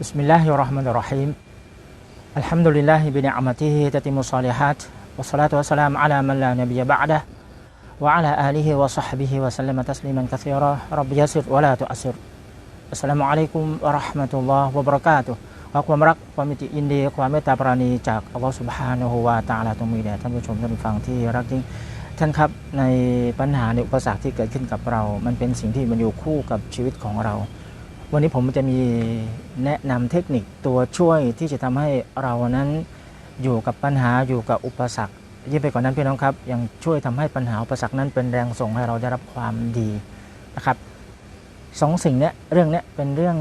بسم الله الرحمن الرحيم الحمد لله بنعمته تتم الصالحات والصلاة والسلام على من لا نبي بعده وعلى آله وصحبه وسلم تسليما كثيرا رب يسر ولا تؤسر السلام عليكم ورحمة الله وبركاته ขอความรักความมิตรยินดีความเมตตาปราณีจากอัลลอฮฺสุบฮานะฮูวาตะอาลาตรงมีแด่ท่านผู้ชมท่านผู้ฟังที่รักจริงท่านครับในปัญหาในอุปสรรคที่เกิดขึ้นกับเรา มันเป็นสิ่งที่มันอยู่คู่กับชีวิตของเรา วันนี้ผมจะมีแนะนำเทคนิคตัวช่วยที่จะทำให้เรานั้นอยู่กับปัญหาอยู่กับอุปสรรคยิ่งไปกว่านั้นพี่น้องครับ ยังช่วยทำให้ปัญหาอุปสรรคนั้นเป็นแรงส่งให้เราได้รับความดีนะครับสองสิ่งเนี้ยเรื่องเนี้ยเป็นเรื่อง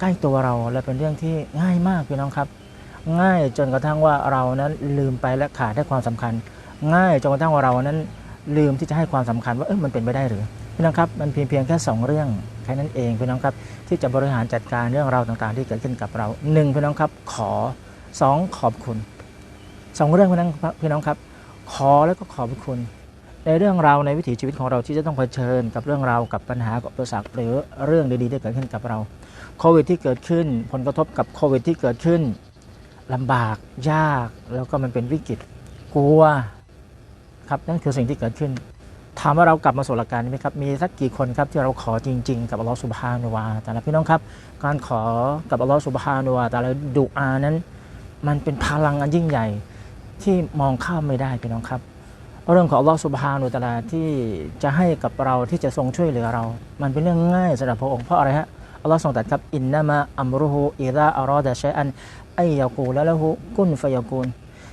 ใกล้ตัวเราและเป็นเรื่องที่ง่ายมากพี่น้องครับ ง่ายจนกระทั่งว่าเรานั้นลืมไปและขาดได้ความสำคัญ ง่ายจนกระทั่งว่าเรานั้นลืมที่จะให้ความสำคัญว่าเออมันเป็นไปได้หรือพี่น้องครับมันเพียงเพียงแค่สองเรื่อง แค่นั้นเองพี่น้องครับที่จะบริหารจัดการเรื่องราวต่างๆ ที่เกิดขึ้นกับเราหนึ่งพี่น้องครับขอสองขอบคุณสองเรื่องพี่น้องพี่น้องครับ ขอแล้วก็ขอบคุณ ในเรื่องราวในวิถีชีวิตของเราที่จะต้องเผชิญกับเรื่องราวกับปัญหากับอุปสรรคหรือเรื่องดีๆที่เกิดขึ้นกับเราโควิดที่เกิดขึ้น ผลกระทบกับโควิดที่เกิดขึ้นลำบากยากแล้วก็มันเป็นวิกฤตกลัวครับนั่นคือสิ่งที่เกิดขึ้น ถามว่าเรากลับมาสู่หลักการนี้ไหมครับ มีสักกี่คนครับที่เราขอจริง ๆ กับอัลลอฮฺสุบฮานุวาแต่ละพี่น้องครับ การขอกับอัลลอฮฺสุบฮานุวาแต่ละดุอานั้น มันเป็นพลังอันยิ่งใหญ่ที่มองข้ามไม่ได้พี่น้องครับ เรื่องของอัลลอฮฺสุบฮานุตะลาที่จะให้กับเราที่จะทรงช่วยเหลือเรา มันเป็นเรื่องง่ายสำหรับพระองค์เพราะอะไรฮะอัลลอฮ์ทรงตรัสครับอินนามะอัมรุฮูอิดะอารอดะชัยอันไอยากูละละหูกุนฟยากูล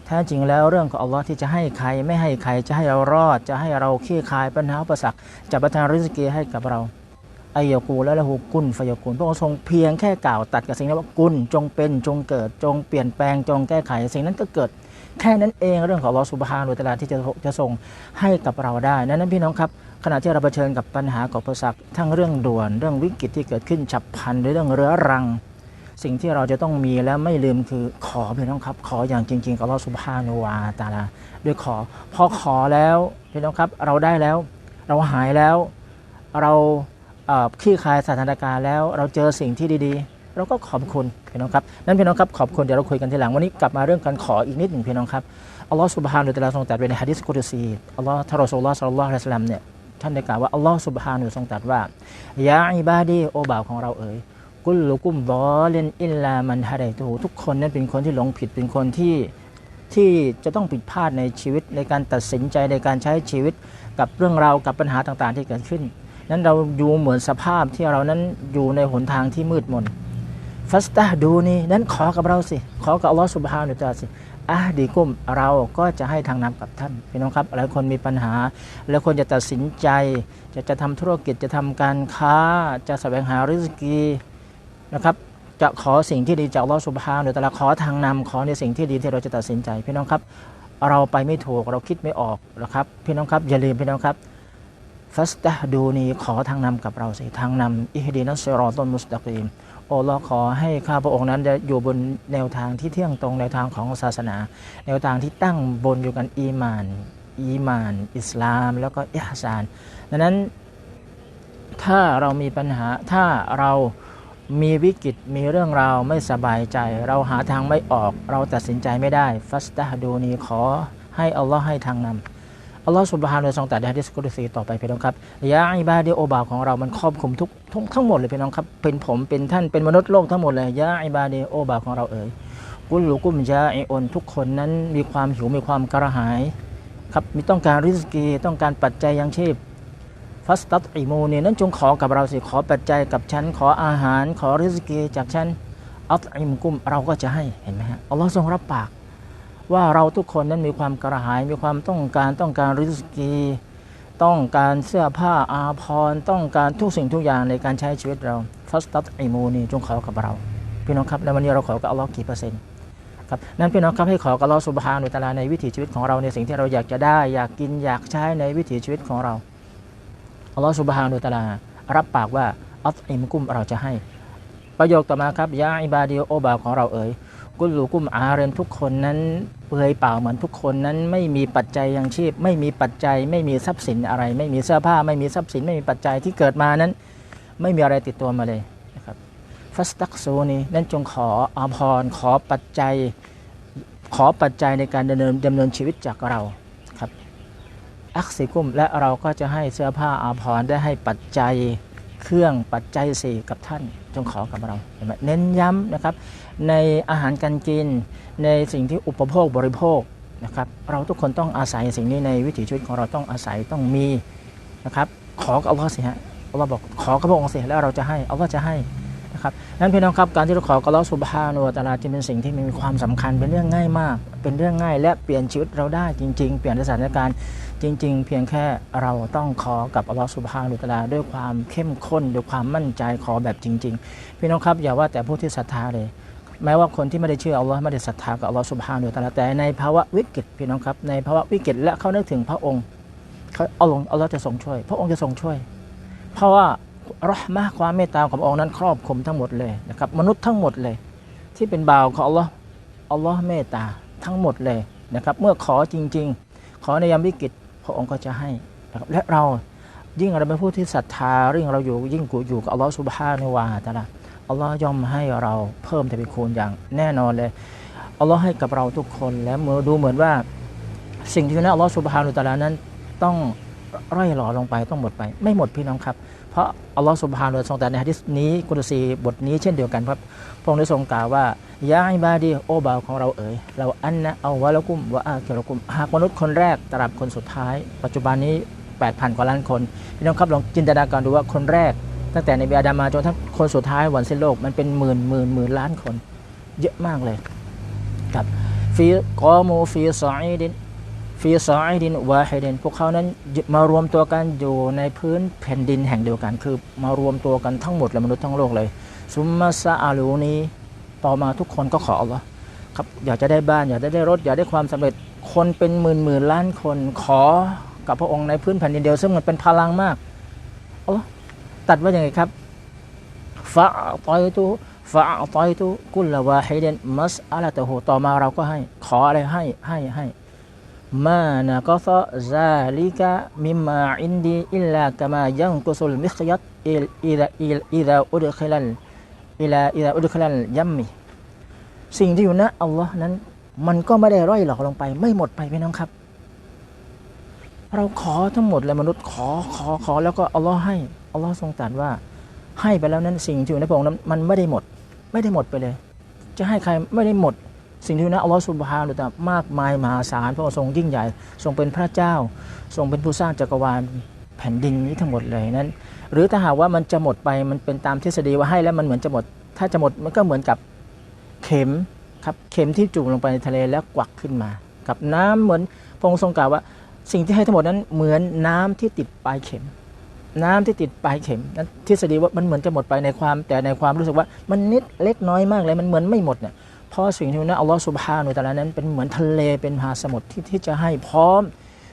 แท้จริงแล้วเรื่องของอัลลอฮ์ที่จะให้ใครไม่ให้ใครจะให้เรารอด จะให้เราขี้คายปัญหาอุปสรรคจะประทานริสกีให้กับเราไอยากูและละหูกุนฟยากูลพระองค์ทรงเพียงแค่กล่าวตัดกับสิ่งนั้นว่ากุนจงเป็นจงเกิดจงเปลี่ยนแปลงจงแก้ไข สิ่งนั้นก็เกิดแค่นั้นเองเรื่องของอัลลอฮ์สุบฮานุตะลาที่จะจะส่งให้กับเราได้นั้นพี่น้องครับขณะที่เราเผชิญกับปัญหากับอุปสรรคทั้งเรื่องด่วนเรื่องวิกฤตที่เกิดขึ้นฉับพลันหรือเรื่องเรื้อรัง สิ่งที่เราจะต้องมีและไม่ลืมคือขอพี่น้องครับ ขออย่างจริง ๆกับอัลลอฮ์สุบฮานุวาตาลาด้วยขอ พอขอแล้วพี่น้องครับเราได้แล้ว เราหายแล้ว เราคลี่คลายสถานการณ์แล้ว เราเจอสิ่งที่ดีๆ เราก็ขอบคุณพี่น้องครับนั้นพี่น้องครับขอบคุณเดี๋ยวเราคุยกันทีหลังวันนี้กลับมาเรื่องการขออีกนิดหนึ่งพี่น้องครับอัลลอฮ์สุบฮานุตะลาทรงตรัสไว้ในฮะดิษกุรซีอัลลอฮ์ทารอสูลลอฮ์สัลลัลลอฮุอะลัยฮิวะซัลลัมเนี่ยท่านได้กล่าวว่าอัลลอฮ์สุบฮานุทรงตรัสว่ายาอิบาดีโอบ่าวของเราเอ๋ย กุลลุกุมบอเลนอิลลามันฮะไดตูทุกคนนั้นเป็นคนที่หลงผิดเป็นคนที่ที่จะต้องผิดพลาดในชีวิตในการตัดสินใจในการใช้ชีวิตกับเรื่องราวกับปัญหาต่างๆที่เกิดขึ้น นั้นเราอยู่เหมือนสภาพที่เรานั้นอยู่ในหนทางที่มืดมนฟัสตาดูนี่นั้นขอกับเราสิ ขอกับอัลลอฮฺสุบฮานุตาลาสิอะดีกุมเราก็จะให้ทางนำกับท่านพี่น้องครับหลายคนมีปัญหาแล้วคนจะตัดสินใจ จะจะทำธุรกิจจะทำการค้า จะแสวงหาริสกี นะครับจะขอสิ่งที่ดีจากอัลอสุบฮานุตะอาลาขอทางนำขอในสิ่งที่ดีที่เราจะตัดสินใจ พี่น้องครับ เราไปไม่ถูกเราคิดไม่ออกนะครับพี่น้องครับอย่าลืมพี่น้องครับฟัสตาดูนีขอทางนำกับเราสิทางนำอิฮดีนัสรอตุลมุสตะกีมโอ้เราขอให้ข้าพระองค์นั้นจะอยู่บนแนวทางที่เที่ยงตรงแนวทางของศาสนา แนวทางที่ตั้งบนอยู่กันอีมาน อีมาน อิสลาม แล้วก็อิฮซานดังนั้นถ้าเรามีปัญหาถ้าเรา มีวิกฤตมีเรื่องราวไม่สบายใจ เราหาทางไม่ออก เราตัดสินใจไม่ได้ฟัสตาดูนีขอให้อัลลอฮ์ให้ทางนำอัลลอฮฺสุบฮานาทรงตรัสในฮะดิษกุรซีต่อไปพี่น้องครับยาอิบาดีโอบาของเรามันครอบคลุมทุกทุกทั้งหมดเลยพี่น้องครับเป็นผมเป็นท่านเป็นมนุษย์โลกทั้งหมดเลยยาอิบาดีโอบาของเราเอ๋ยกุลลุกุมยาอิออนทุกคนนั้นมีความหิวมีความกระหายครับมีต้องการริสกีต้องการปัจจัยยังชีพ ฟัสตัตอิมูเนี่ยนั้นจงขอกับเราสิขอปัจจัยกับฉันขออาหารขอริสกีจากฉันอัตอิมกุมเราก็จะให้เห็นไหมฮะอัลลอฮ์ทรงรับปาก ว่าเราทุกคนนั้นมีความกระหายมีความต้องการต้องการริสกี ต้องการเสื้อผ้าอาภรณ์ต้องการทุกสิ่งทุกอย่างในการใช้ชีวิตเราฟัสตัตอิมูนีจงขอกับเรา พี่น้องครับในวันนี้เราขอกับอัลลอฮ์กี่เปอร์เซ็นต์ครับนั้นพี่น้องครับให้ขอกับอัลลอฮ์สุบฮานุตะอาลาในวิถีชีวิตของเราในสิ่งที่เราอยากจะได้ อยากกินอยากใช้ในวิถีชีวิตของเรา อัลลอฮ์สุบฮานุตะลา รับปากว่าอัตอิมกุมเราจะให้ ประโยคต่อมาครับยาอิบาดีโอบาของเราเอ๋ยกุลูกุมอาเรนทุกคนนั้นเปลือยเปล่าเหมือนทุกคนนั้นไม่มีปัจจัยยังชีพ ไม่มีปัจจัย ไม่มีทรัพย์สินอะไร ไม่มีเสื้อผ้า ไม่มีทรัพย์สิน ไม่มีปัจจัยที่เกิดมานั้น ไม่มีอะไรติดตัวมาเลยนะครับฟัสตักซูนีนั่นจงขออาพรขอปัจจัย ขอปัจจัยในการดำเนินดำเนินชีวิตจากเรา อักซิกุม และเราก็จะให้เสื้อผ้าอาภรณ์ได้ให้ปัจจัยเครื่องปัจจัยสี่กับท่าน จงขอกับเราเห็นไหมเน้นย้ำนะครับ ในอาหารการกิน ในสิ่งที่อุปโภคบริโภคนะครับ เราทุกคนต้องอาศัยสิ่งนี้ในวิถีชีวิตของเราต้องอาศัยต้องมีนะครับ ขอกับอัลลอฮ์สิฮะอัลลอฮ์บอกขอกับพระองค์สิแล้วเราจะให้อัลลอฮ์จะให้ นะครับนั้นพี่น้องครับการที่เราขอกับอัลอสุบฮานุตะอาลาจึงเป็นสิ่งที่มีความสำคัญเป็นเรื่องง่ายมาก เป็นเรื่องง่าย และเปลี่ยนชีวิตเราได้จริง ๆ เปลี่ยนสถานการณ์จริง ๆ เพียงแค่เราต้องขอกับอัลลอฮ์สุบฮานุตะอาลาด้วยความเข้มข้นด้วยความมั่นใจขอแบบจริง ๆ พี่น้องครับอย่าว่าแต่ผู้ที่ศรัทธาเลยแม้ว่าคนที่ไม่ได้เชื่ออัลลอฮ์ไม่ได้ศรัทธากับอัลลอฮ์สุบฮานุตะอาลาแต่ในภาวะวิกฤตพี่น้องครับในภาวะวิกฤตและเขานึกถึงพระองค์เขาอัลลอฮ์อัลลอฮ์จะทรงช่วย พระองค์จะทรงช่วย เพราะว่า รอห์มะความเมตตาขององค์นั้นครอบคลุมทั้งหมดเลยนะครับมนุษย์ทั้งหมดเลย ที่เป็นบ่าวของอัลลอฮ์อัลลอฮ์เมตตาทั้งหมดเลยนะครับเมื่อขอจริง ๆ ขอในยามวิกฤตพระองค์ก็จะให้นะครับและเรายิ่งเราเป็นผู้ที่ศรัทธาเรื่องเราอยู่ยิ่งกูอยู่กับอัลลอฮ์สุบฮานุวาตะอาลาอัลลอฮ์ย่อมให้เราเพิ่มทวีคูณอย่างแน่นอนเลยอัลลอฮ์ให้กับเราทุกคนและเมื่อดูเหมือนว่า สิ่งที่นะอัลลอฮ์สุบฮานุตะอาลานั้นต้องร่อยหล่อลงไปต้องหมดไป ไม่หมดพี่น้องครับ เพราะอัลลอฮ์สุบฮานุวะตทรงแตรัสในฮะดิษนี้กุรซีบทนี้เช่นเดียวกันครับพระองค์ได้ทรงกล่าวว่ายาอิบาดีโอบาวของเราเอ๋ยเราอันนะเอาวะละกุมวะอาเกลกุมหากมนุษย์คนแรกตราบคนสุดท้าย ปัจจุบันนี้ 8,000 กว่าล้านคนพี่น้องครับลองจินตนาการดูว่าคนแรก ตั้งแต่ในเบิอาดามาจนทั้งคนสุดท้ายวันสิ้นโลกมันเป็นหมื่นหมื่นหมื่นล้านคน เยอะมากเลยครับฟีกอมูฟีซออีดิน ฟีซออีดินวาฮิดินพวกเขานั้นมารวมตัวกันอยู่ในพื้นแผ่นดินแห่งเดียวกัน คือมารวมตัวกันทั้งหมดเลยมนุษย์ทั้งโลกเลย ซุมมาซาอาลูนี้ต่อมาทุกคนก็ขออัลลอฮ์ครับอยากจะได้บ้าน อยากจะได้รถ อยากได้ความสำเร็จคนเป็นหมื่นหมื่นล้านคนขอกับพระองค์ในพื้นแผ่นดินเดียว ซึ่งมันเป็นพลังมากอัลลอฮ์ตัดว่าอย่างไงครับฟะตอยตุฟะตอยตุกุลละวาฮิดินมัสอะลาตะฮูต่อมาเราก็ให้ ขออะไรให้ให้ให้ มานะกฟะซาลิกะมิมาอินดีอิลลากะมายังกุสุลมิขยัตอิลอิลอิลอิลอุดคิลันอิลาอิลอุดคิลันยัมมิสิ่งที่อยู่นะอัลลอฮ์นั้น มันก็ไม่ได้ร่อยหลอกลงไป ไม่หมดไปพี่น้องครับ เราขอทั้งหมดเลยมนุษย์ขอขอขอแล้วก็อัลลอฮ์ให้อัลลอฮ์ทรงตรัสว่า ให้ไปแล้วนั้นสิ่งที่อยู่ในพระองค์นั้นมันไม่ได้หมด ไม่ได้หมดไปเลย จะให้ใครไม่ได้หมด สิ่งที่อยู่ในอัลลอฮ์สุบฮานุตะมากมายมหาศาลพระองค์ทรงยิ่งใหญ่ ทรงเป็นพระเจ้า ทรงเป็นผู้สร้างจักรวาลแผ่นดินนี้ทั้งหมดเลยนั้น หรือถ้าหากว่ามันจะหมดไปมันเป็นตามทฤษฎีว่าให้แล้วมันเหมือนจะหมด ถ้าจะหมดมันก็เหมือนกับเข็มครับเข็มที่จุ่มลงไปในทะเลแล้วกวักขึ้นมา กับน้ำเหมือนพระองค์ทรงกล่าวว่า สิ่งที่ให้ทั้งหมดนั้นเหมือนน้ำที่ติดปลายเข็ม น้ำที่ติดปลายเข็มนั้นทฤษฎีว่ามันเหมือนจะหมดไปในความแต่ในความรู้สึกว่ามันนิดเล็กน้อยมากเลยมันเหมือนไม่หมดเนี่ย เพราะสิ่งที่นั้นอัลลอฮฺสุบฮานุตะลานั้นเป็นเหมือนทะเลเป็นมหาสมุทรที่ที่จะให้พร้อม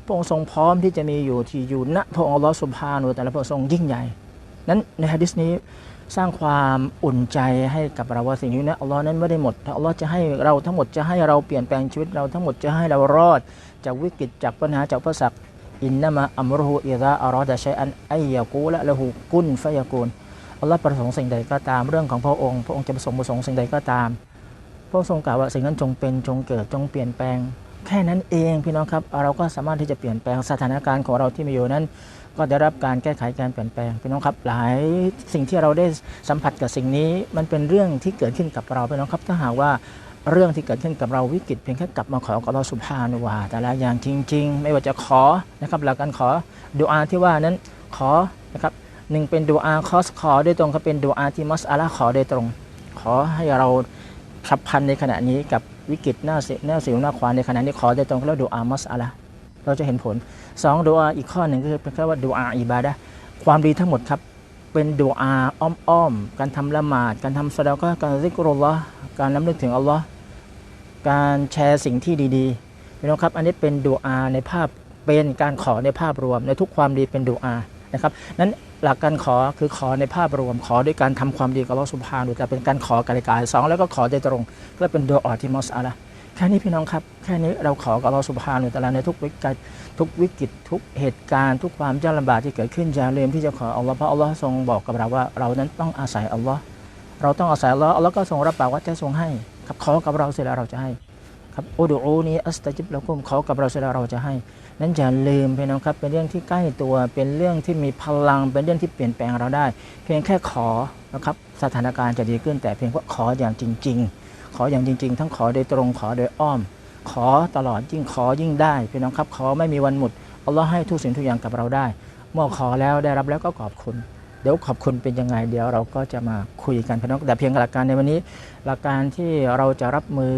พระองค์ทรงพร้อมที่จะมีอยู่ที่อยู่ณพระองค์อัลลอฮฺสุบฮานุตะลาพระองค์ทรงยิ่งใหญ่ นั้นในฮะดิษนี้สร้างความอุ่นใจให้กับเราว่าสิ่งนี้นอัลลอฮ์นั้นไม่ได้หมดอัลลอฮ์จะให้เราทั้งหมดจะให้เราเปลี่ยนแปลงชีวิตเราทั้งหมดจะให้เรารอด จากวิกฤตจากปัญหาจากอุปสรรคอินนามะอัมรุฮูอิซาอารอดะชัยอันไอยะกูละละหูกุนฟะยะกูนอัลลอฮ์ประสงค์สิ่งใดก็ตามเรื่องของพระองค์ พระองค์จะประสงค์ประสงค์สิ่งใดก็ตาม พระทรงกล่าวว่าสิ่งนั้นจงเป็นจงเกิดจงเปลี่ยนแปลง แค่นั้นเองพี่น้องครับเราก็สามารถที่จะเปลี่ยนแปลงสถานการณ์ของเราที่มีอยู่นั้น ก็ได้รับการแก้ไขการเปลี่ยนแปลงพี่น้องครับหลายสิ่งที่เราได้สัมผัสกับสิ่งนี้ มันเป็นเรื่องที่เกิดขึ้นกับเราพี่น้องครับถ้าหากว่าเรื่องที่เกิดขึ้นกับเราวิกฤตเพียงแค่กลับมาขอกับเราสุภานุวาแต่ละอย่างจริง ๆ ไม่ว่าจะขอนะครับหลักการขอดูอาที่ว่านั้นขอนะครับหนึ่งเป็นดูอาคอสขอโดยตรงก็เป็นดูอาที่มัสอาลาขอโดยตรง ขอให้เรา ขับพันในขณะนี้กับวิกฤตหน้าเสียหน้าสิวหน้าควานในขณะนี้ขอโดยตรงแล้วดูอามัสอาลาเราจะเห็นผลสองดูอาอีกข้อหนึ่งก็คือเป็นแค่ว่าดูอาอิบาดะความดีทั้งหมดครับเป็นดูอาอ้อมๆ การทำละหมาด การทำสะดาก็การซิกรุลลอฮ์การน้ำนึกถึงอัลลอฮ์การแชร์สิ่งที่ดีๆพี่น้องครับ อันนี้เป็นดูอาในภาพเป็นการขอในภาพรวมในทุกความดีเป็นดูอานะครับนั้น หลักการขอคือขอในภาพรวม ขอด้วยการทำความดีกับอัลลอฮ์สุบฮานุแต่เป็นการขอกายกายสองแล้วก็ขอโดยตรงก็เป็นดูอาที่มอสอาละแค่นี้พี่น้องครับ แค่นี้เราขอกับอัลลอฮ์สุบฮานุแต่ละในทุกวิกฤตทุกวิกฤตทุกเหตุการณ์ทุกความยากลำบากที่เกิดขึ้นอย่าลืมที่จะขออัลลอฮ์เพราะอัลลอฮ์ทรงบอกกับเราว่า เรานั้นต้องอาศัยอัลลอฮ์เราต้องอาศัยอัลลอฮ์อัลลอฮ์ก็ทรงรับปากว่าจะทรงให้ครับขอกับเราเสร็จแล้วเราจะให้ ครับอุดูอูนี้อัสตาจิบละกุมขอกับเราเสร็จแล้วเราจะให้ นั้นอย่าลืมพี่น้องครับ เป็นเรื่องที่ใกล้ตัวเป็นเรื่องที่มีพลังเป็นเรื่องที่เปลี่ยนแปลงเราได้ เพียงแค่ขอนะครับสถานการณ์จะดีขึ้น แต่เพียงว่าขออย่างจริง ๆ ขออย่างจริง ๆ ทั้งขอโดยตรงขอโดยอ้อม ขอตลอดยิ่งขอยิ่งได้พี่น้องครับขอไม่มีวันหมดอัลลอฮ์ให้ทุกสิ่งทุกอย่างกับเราได้เมื่อขอแล้วได้รับแล้วก็ขอบคุณเดี๋ยวขอบคุณเป็นยังไงเดี๋ยวเราก็จะมาคุยกันพี่น้องแต่เพียงหลักการในวันนี้ หลักการที่เราจะรับมือ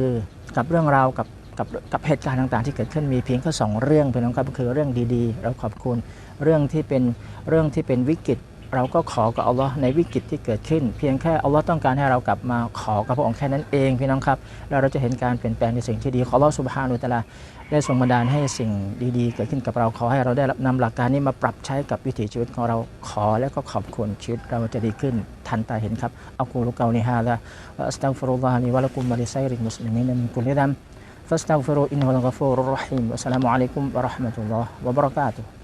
กับเรื่องราวกับกับกับเหตุการณ์ต่างๆ ที่เกิดขึ้นมีเพียงแค่สองเรื่องพี่น้องครับก็คือเรื่องดีๆ เราขอบคุณเรื่องที่เป็นเรื่องที่เป็นวิกฤต เราก็ขอกับอัลลอฮ์ในวิกฤตที่เกิดขึ้น เพียงแค่อัลลอฮ์ต้องการให้เรากลับมาขอกับพระองค์แค่นั้นเองพี่น้องครับแล้วเราจะเห็นการเปลี่ยนแปลงในสิ่งที่ดีขออัลลอฮ์สุบฮานุตะลาได้ทรงบันดาลให้สิ่งดีๆ เกิดขึ้นกับเราขอให้เราได้นำหลักการนี้มาปรับใช้กับวิถีชีวิตของเราขอและก็ขอบคุณชีวิตเราจะดีขึ้นทันตาเห็นครับอัลกุรุกานีฮาละอัสตัฟุรุลลอฮ์ลิวะลักุมบริไซริมุสลิมินมินกุลิดัมฟัสตัฟุรุอินฮุลกัฟูรุรรฮิมอัสสลามุอะลัยกุมวะเราะห์มะอฮ์บ